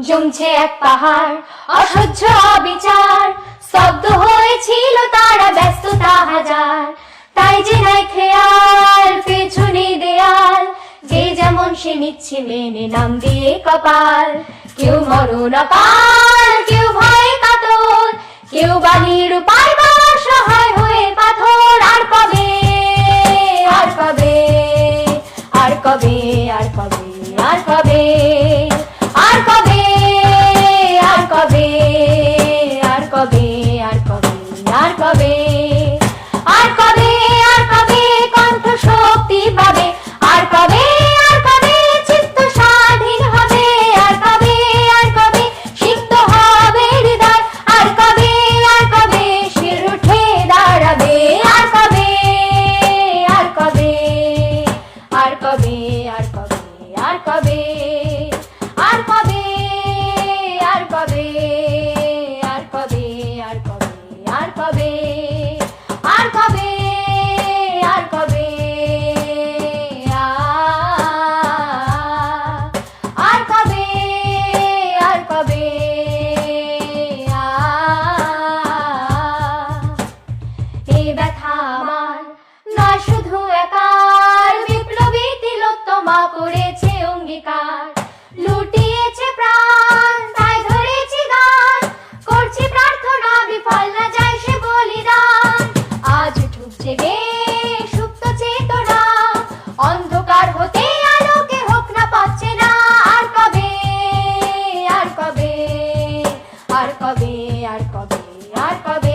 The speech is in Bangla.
জমছে এক পাহাড়, অসহ্য অবিচার। শব্দ হয়েছিল তারা ব্যস্ততা হাজার। তাই যে নাই খেয়াল, পেছনে দেয়াল। যে যেমন সে নিচ্ছে মেনে নাম দিয়ে কপাল। কেউ মরণ অপাল কেউ ভয়ে কাতর। কেউ বাণীর উপায় শুধু একার বিপ্লবী তিলোত্তমা করেছে অঙ্গীকার। লুটিয়েছে প্রাণ, তাই ধরেছি গান। করছি প্রার্থনা, বিফল না যায় সে বলিদান। আজ ঢুকছে গে সুপ্ত চেতনা। অন্ধকার হতে আলোকে হোক না, পাচ্ছে না। আর কবে আর কবে আর কবে আর কবে আর কবে